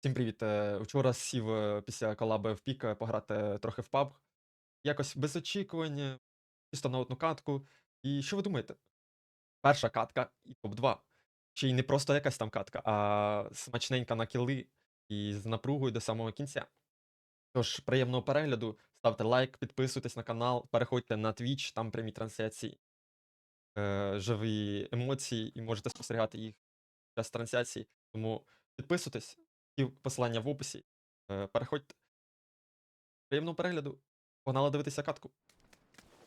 Всім привіт. Е, Вчора сів е, після колаби в пік пограти трохи в паб. Якось без очікувань, чисто на одну катку. І що ви думаєте? Перша катка і топ-2. Ще й не просто якась там катка, а смачненька на кіли і з напругою до самого кінця. Тож, приємного перегляду, ставте лайк, підписуйтесь на канал, переходьте на Twitch, там прямі трансляції, е, живі емоції, і можете спостерігати їх під час трансляції. Тому підписуйтесь, і посилання в описі. Е, Переходьте. Приємного перегляду. Погнали дивитися катку.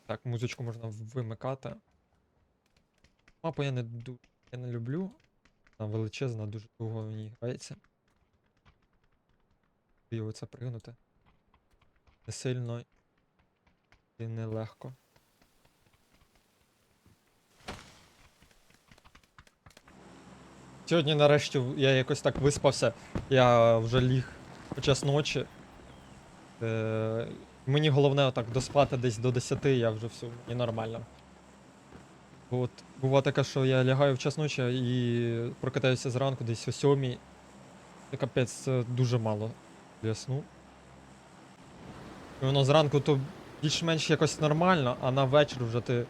Так, музичку можна вимикати. Мапу я не, ду... я не люблю. Вона величезна, дуже довго в ній грається. Його це пригнути. Не сильно і не Сьогодні нарешті я якось так виспався. Я вже ліг по час ночі. Е, мені головне отак доспати десь до 10, я вже все, мені нормально. От, буває таке, що я лягаю в час ночі і прокидаюся зранку десь о 7. Це капець, це дуже мало для сну. І воно зранку то більш-менш якось нормально, а на вечір вже ти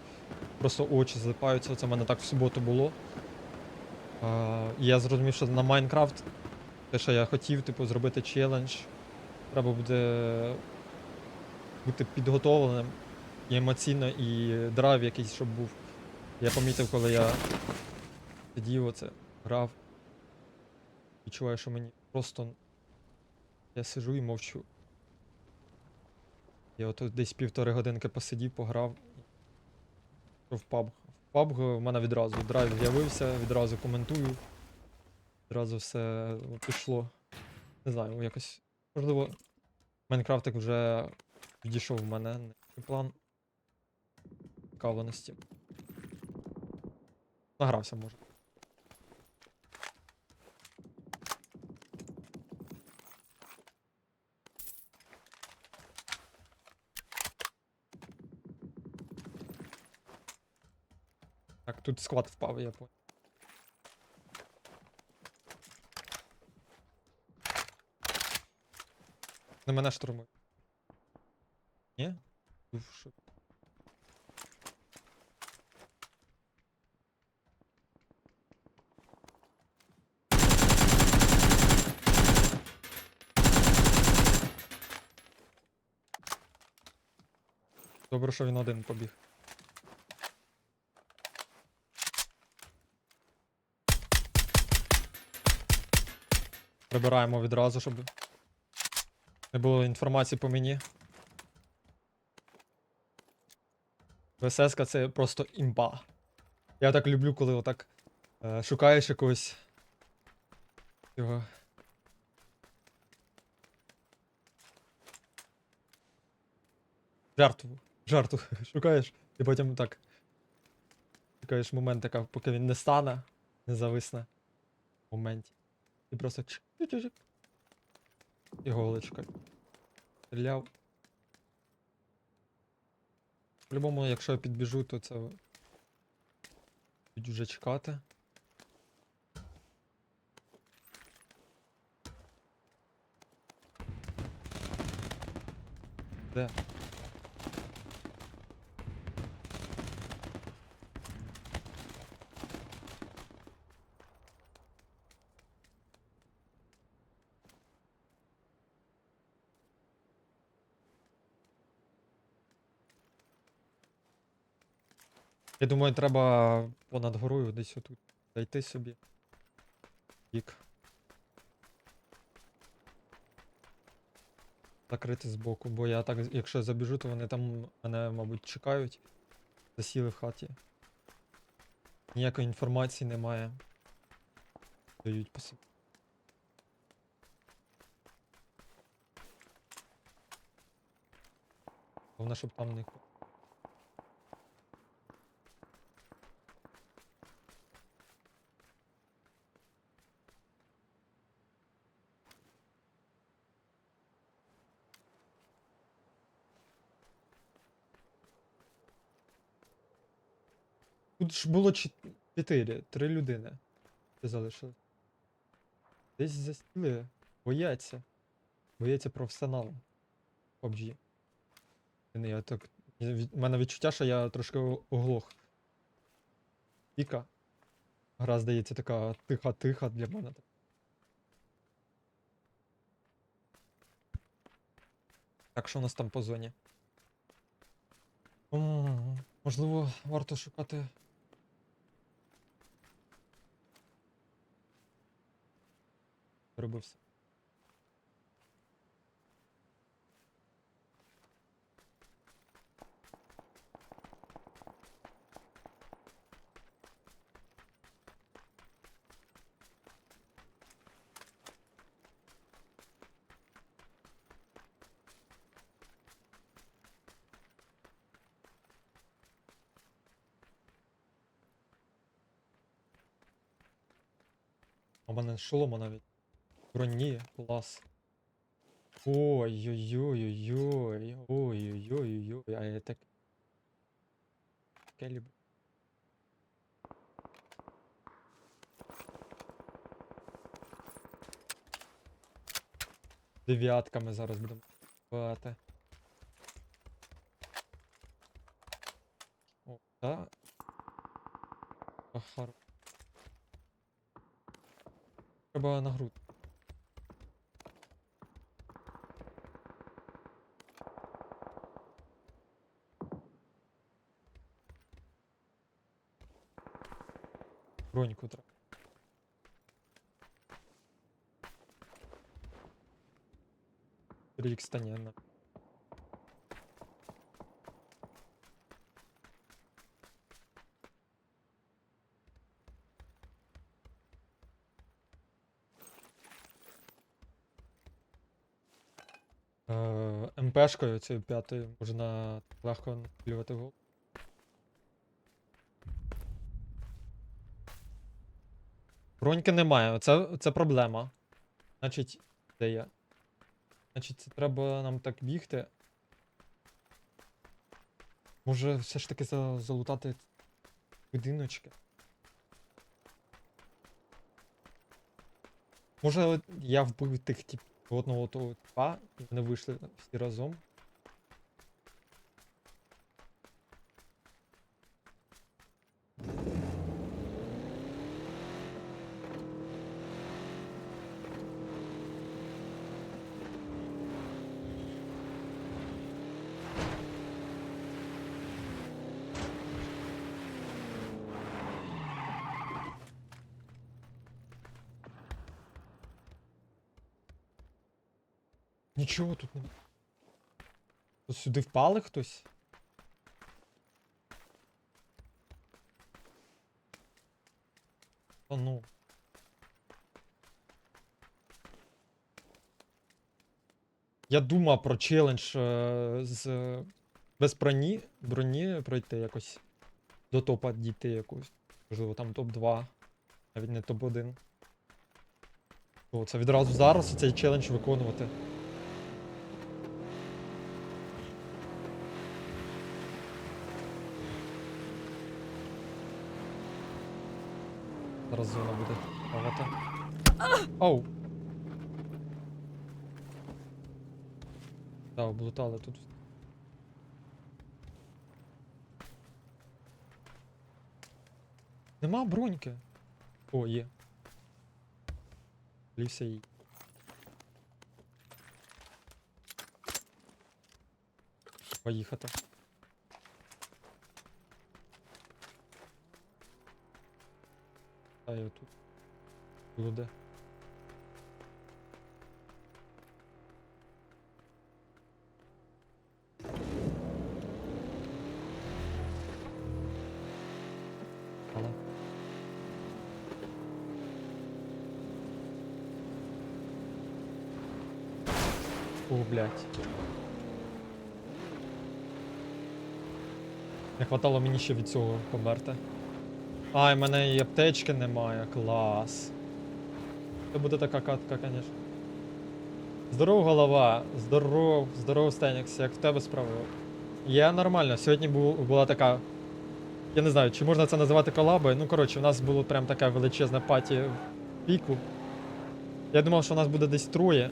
просто очі злипаються. Це в мене так в суботу було. Я зрозумів, що на Майнкрафт, те, що я хотів, типу, зробити челендж, треба буде бути підготовленим і емоційно, і драйв якийсь, щоб був. Я помітив, коли я сидів оце, грав. Відчуваю, що мені просто. Я сижу і мовчу. Я от десь півтори годинки посидів, пограв. і В PUBG. PUBG в мене відразу драйв з'явився, відразу коментую. Відразу все пішло. Не знаю, якось. Можливо, Майнкрафтик вже відійшов в мене на план цікавленості. Награвся, може. Тут склад впав, я понял. На мене штурмують. Ні? Шо- Добре, що він один побіг. Прибираємо відразу, щоб не було інформації по мені. ВСС це просто імба. Я так люблю, коли отак е, шукаєш якогось. Його. Жертву. Жертву шукаєш, і потім так. Чекаєш момент, така, поки він не стане, не зависне в моменті. І просто чик Іголочка. Стріляв. По-любому, якщо я підбіжу, то це будуть вже чекати. Де? Я думаю, треба понад горою десь отут зайти собі. Пік. Закрити збоку, бо я так, якщо я забіжу, то вони там мене, мабуть, чекають. Засіли в хаті. Ніякої інформації немає. Дають по. Головне, щоб там не. Тут ж було чот- чотири, три людини. Ти залишили. Десь засіли. Бояться. Бояться професіонали. PUBG. Я так. У мене відчуття, що я трошки оглох. Піка. Гра, здається, така тиха-тиха для мене. Так, що у нас там по зоні? М, Можливо, варто шукати. Робився. У мене шолома навіть. Броні, клас. Ой-ой-ой-ой-ой. Ой-ой-ой-ой. А я так. Таке люблю. Дев'ятками зараз будемо бати. О. Ахар. Треба на груд. Броньку треба. Рік стане на. Е, МПшкою цією п'ятою можна легко наплювати гол. Броньки немає, це, це проблема. Значить, де я? Значить, це треба нам так бігти. Може, все ж таки за, залутати будиночки. Може, я вбив тих тип, одного того типа, і вони вийшли всі разом. Нічого тут не. Тут сюди впали хтось? Та ну. Я думав про челендж е, з без броні, броні пройти якось до топа дійти якось. Можливо, там топ-2, навіть не топ-1. О, це відразу зараз цей челендж виконувати. Зараз зона буде багато. Оу! Так, облутали тут. Нема броньки. О, є. Лівся їй. Поїхати. А тут. Буде. Але. О, блядь. Не хватало мені ще від цього померти. Ай, в мене і аптечки немає, клас. Це буде така катка, звісно. Здоров, голова, здоров, здоров, Стенікс, як в тебе справи? Я нормально. Сьогодні бу- була така. Я не знаю, чи можна це називати колабою. Ну, коротше, у нас було прям така величезна паті в піку. Я думав, що нас буде десь троє.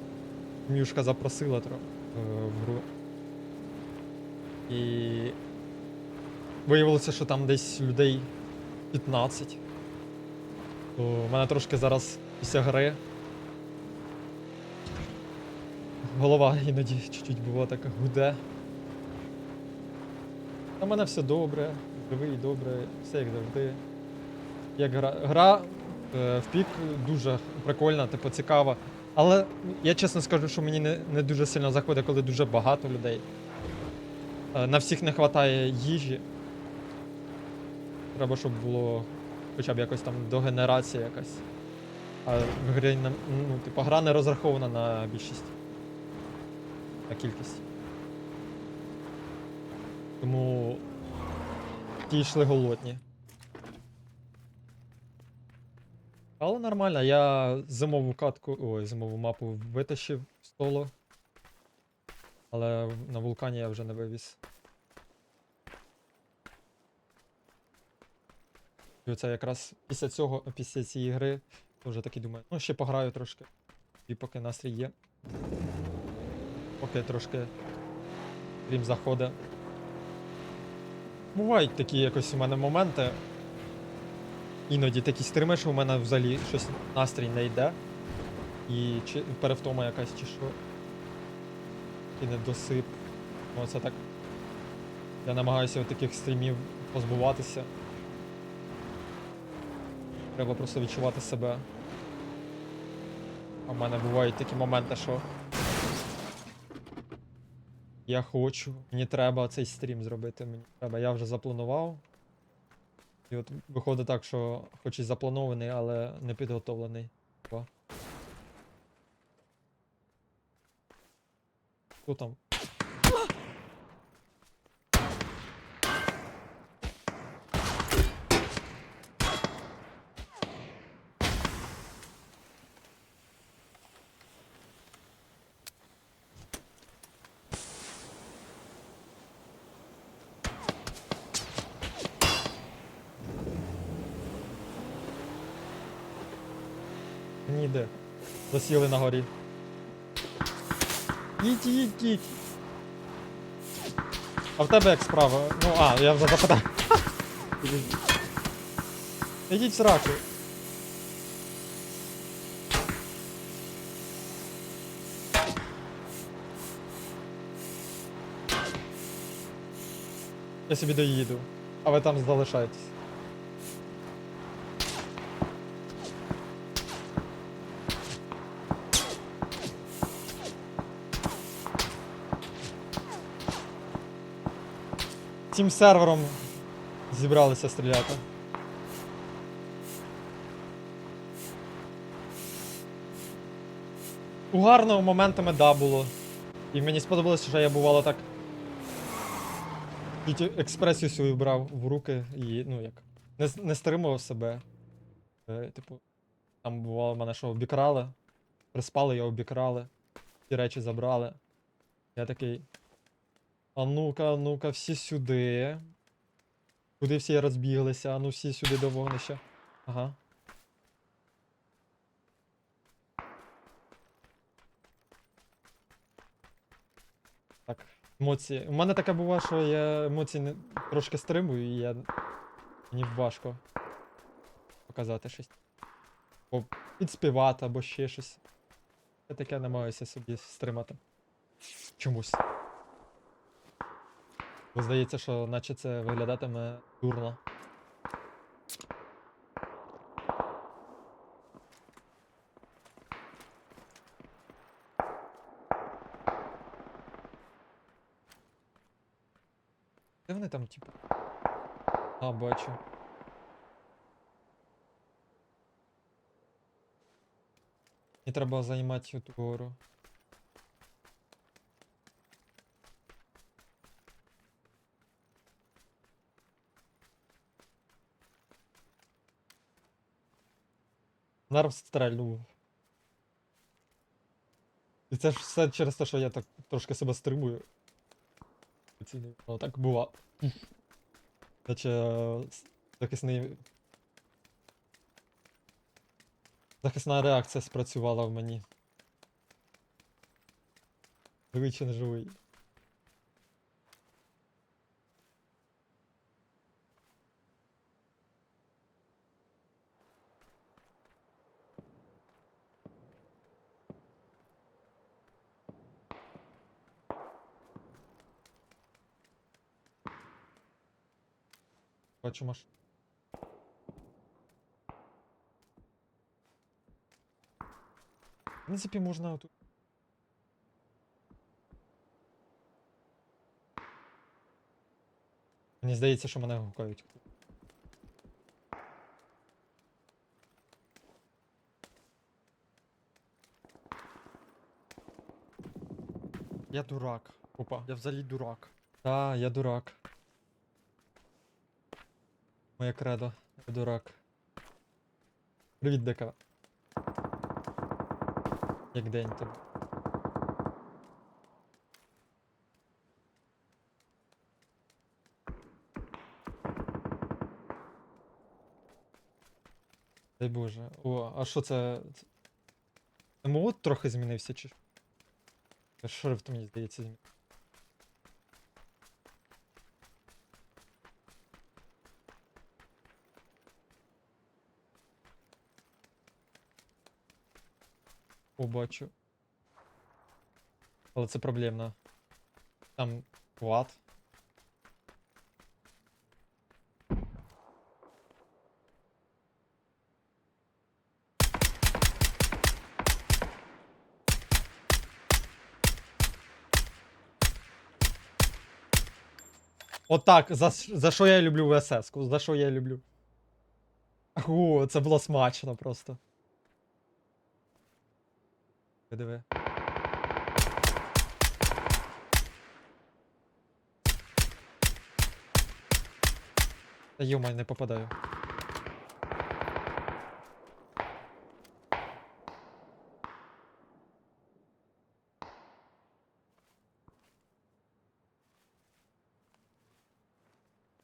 Мюшка запросила тро е, в гру. І виявилося, що там десь людей 15. То в мене трошки зараз після гри. Голова іноді чуть-чуть буває така гуде. В мене все добре, живий, добре, все як завжди. Як гра. Гра е, в пік дуже прикольна, типу цікава. Але я чесно скажу, що мені не, не дуже сильно заходить, коли дуже багато людей. Е, на всіх не вистачає їжі. Треба, щоб було хоча б якось там догенерація якась. А в грі ну, типу, гра не розрахована на більшість. На кількість. Тому ті йшли голодні. Але нормально, я зимову катку, ой, зимову мапу витащив з столу. Але на вулкані я вже не вивіз. І оце якраз після цього, після цієї гри, вже таки думаю, ну ще пограю трошки. І поки настрій є. Поки трошки стрім заходить. Бувають такі якось у мене моменти. Іноді такі стріми, що у мене взагалі щось настрій не йде. І чи перевтома якась чи що. І недосип. Ну, це так. Я намагаюся таких стрімів позбуватися. Треба просто відчувати себе. А в мене бувають такі моменти, що. Я хочу, мені треба цей стрім зробити. Мені треба. Я вже запланував. І от виходить так, що хоч і запланований, але не підготовлений. Хто там? Ніде. Засіли на горі. Їдь, їдь, їдь. А в тебе як справа? Ну, а, я вже запитав. Ідіть в сраку. Я собі доїду, а ви там залишаєтесь. Цим сервером зібралися стріляти. Угарно моментами да було. І мені сподобалося, що я бувало так. Тільки експресію свою брав в руки і, ну як, не, не стримував себе. Е, типу, там бувало мене, що обікрали. Приспали, я обікрали. Ті речі забрали. Я такий. А ну-ка, а ну-ка, всі сюди. Куди всі розбіглися? А ну всі сюди до вогнища. Ага. Так, емоції. У мене таке буває, що я емоції не... трошки стримую, і я. Мені важко показати щось. Підспівати, або ще щось. Я таке намагаюся собі стримати. Чомусь. Здається, що наче це виглядатиме дурно. Де вони там, типу? А, бачу. Мені треба займати ту гору. Нерв стрельнув. І це ж все через те, що я так трошки себе стримую. Ну, так. Наче е, захисний. Захисна реакція спрацювала в мені. Живий чи не живий. Бачу маш. В принципі, можна тут. Мені здається, що мене гукають. Я дурак. Опа. Я взагалі дурак. Та, я дурак. Моє кредо. Я дурак. Привіт, дека. Як день тобі? Дай Боже. О, а що це- МО трохи змінився чи? Шрифт, мені здається, змінився. О, бачу. Але це проблемно. Там what? Отак, за, за що я люблю ВСС? За що я люблю? О, це було смачно просто. Диви. Та йомай, не попадаю.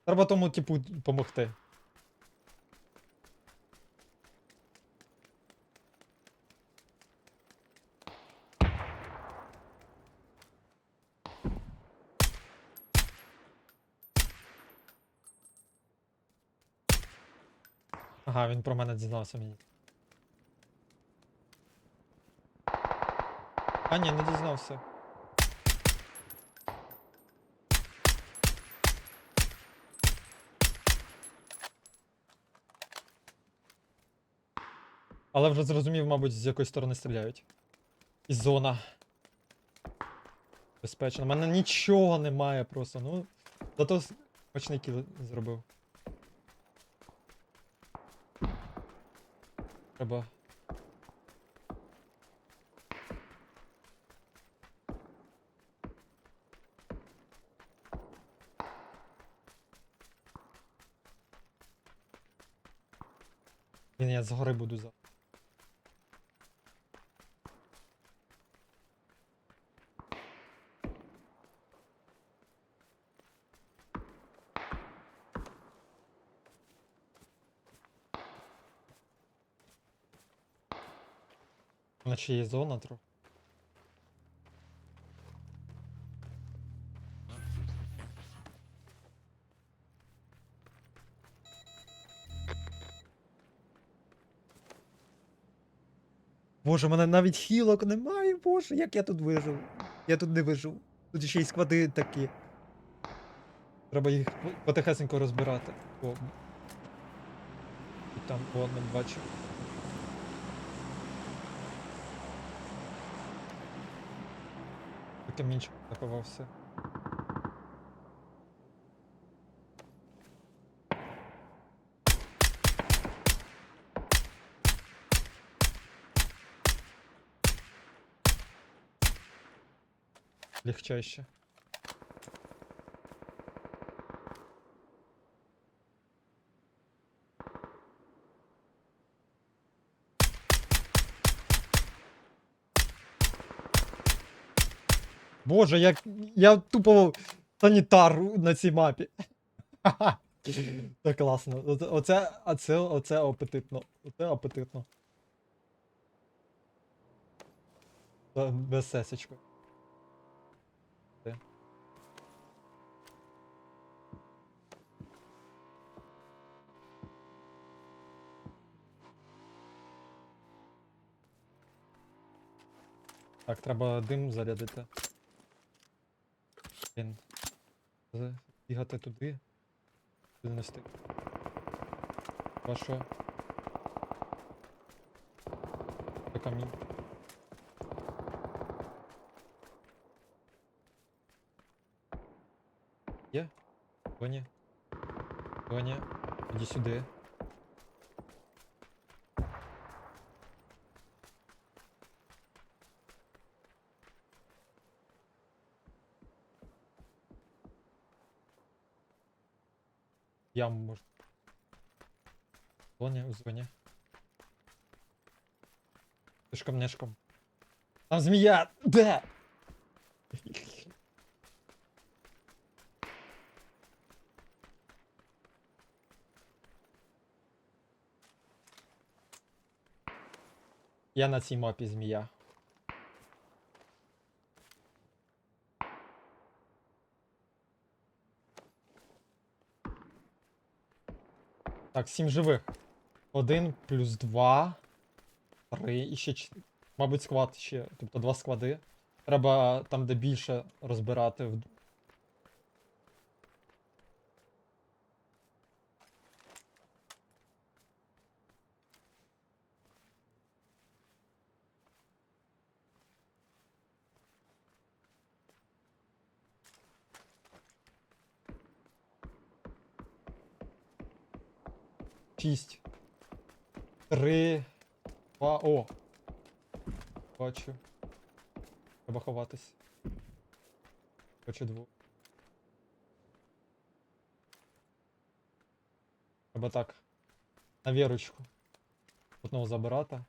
Треба тому, типу, помогти. Ага, він про мене дізнався мені. А ні, не дізнався. Але вже зрозумів, мабуть, з якої сторони стріляють. І зона. Безпечно. У мене нічого немає просто, ну. Зато смачний кіл зробив. Треба. Блін, я згори буду за. Наче є зона трохи. Боже, мене навіть хілок немає, боже, як я тут вижив. Я тут не вижив. Тут ще й склади такі. Треба їх по- потихесенько розбирати. О. І там, о, не бачу. Камінчик заховався. Легчайше. Боже, як я тупо санітар на цій мапі. Це класно. Оце- Оце, оце, апетитно. Оце апетитно. Без сесечку. Так, треба дим зарядити. З- Бігати туди. Туди не встиг. Вашо. Це камінь. Є? Тоні? Тоні? Іди сюди. Яму можна. Тоні, у звоні. Тишком нишком. Там змія! Де? Я на цій мапі змія. Так, сім живих. Один плюс два. Три і ще. Мабуть, склад ще. Тобто два склади. Треба там, де більше розбирати. Шість. Три. Два. О! Бачу. Треба ховатись. Бачу двох. Треба так. На вірочку. Одного забирати.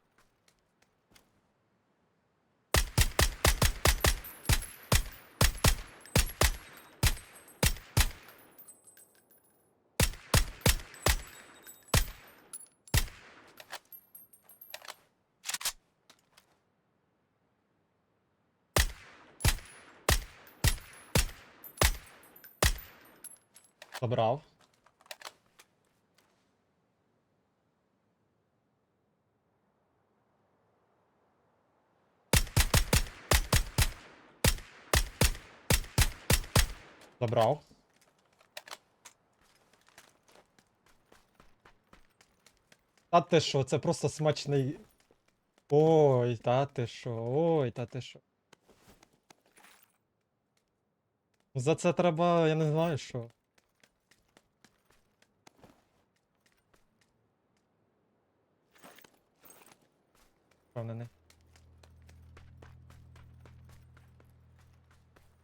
Забрав. Забрав. Та ти що, це просто смачний. Ой, та ти що, ой, та ти що. За це треба, я не знаю що.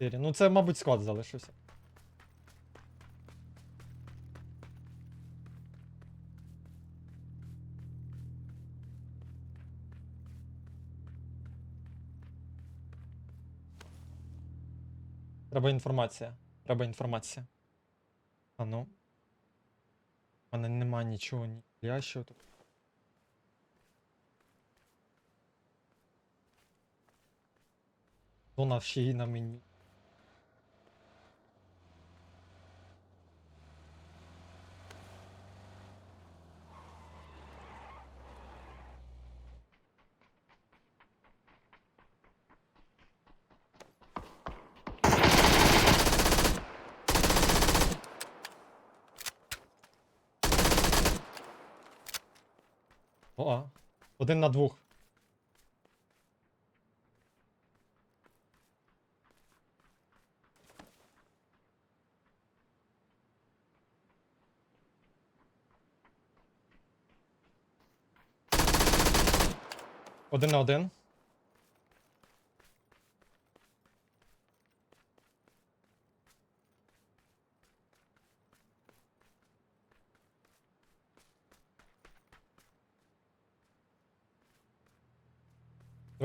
4. Ну це, мабуть, склад залишився. Треба інформація. Треба інформація. А ну. У мене нема нічого ні що тут. Вона ще й на мені. Один на двох. Один на один.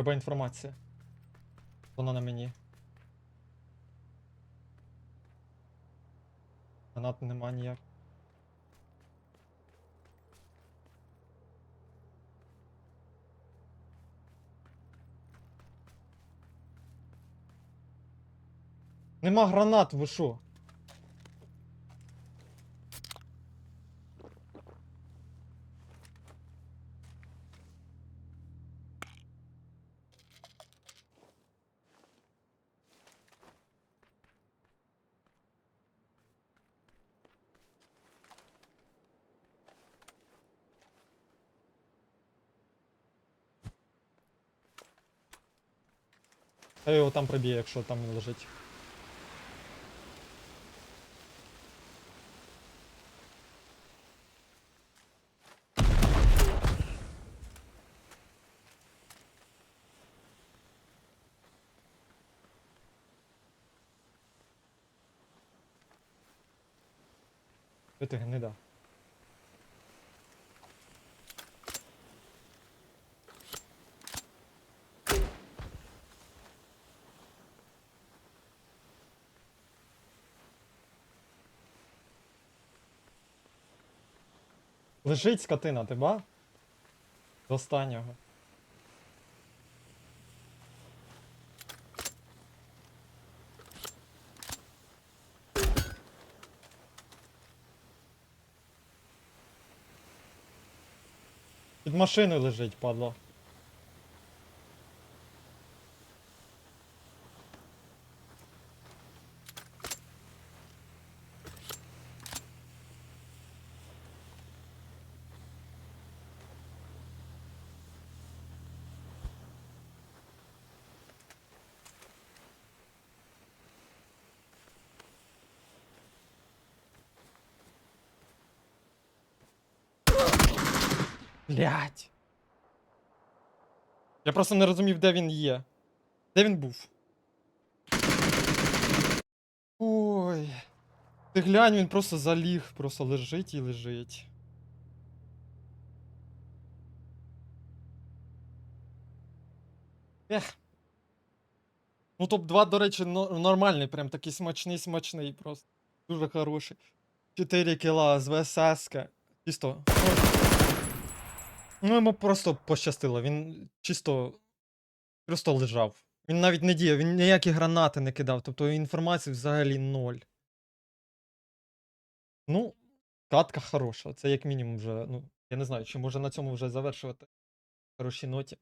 треба інформація. Вона на мені. Гранат нема ніяк. Нема гранат, ви шо? Та його там приб'є, якщо там він лежить. Ти гнида? Лежить скотина, ти ба? До останнього. Під машиною лежить, падло. Блять. Я просто не розумів, де він є. Де він був? Ой. Ти глянь, він просто заліг, просто лежить і лежить. Ех. Ну, топ-2, до речі, нормальний, прям такий смачний, смачний, просто. Дуже хороший. 4 кіла з ВСС. Чисто. Ну, йому просто пощастило. Він чисто просто лежав. Він навіть не діяв, він ніякі гранати не кидав, тобто інформації взагалі ноль. Ну, катка хороша. Це як мінімум вже. Ну, я не знаю, чи може на цьому вже завершувати хорошій ноті.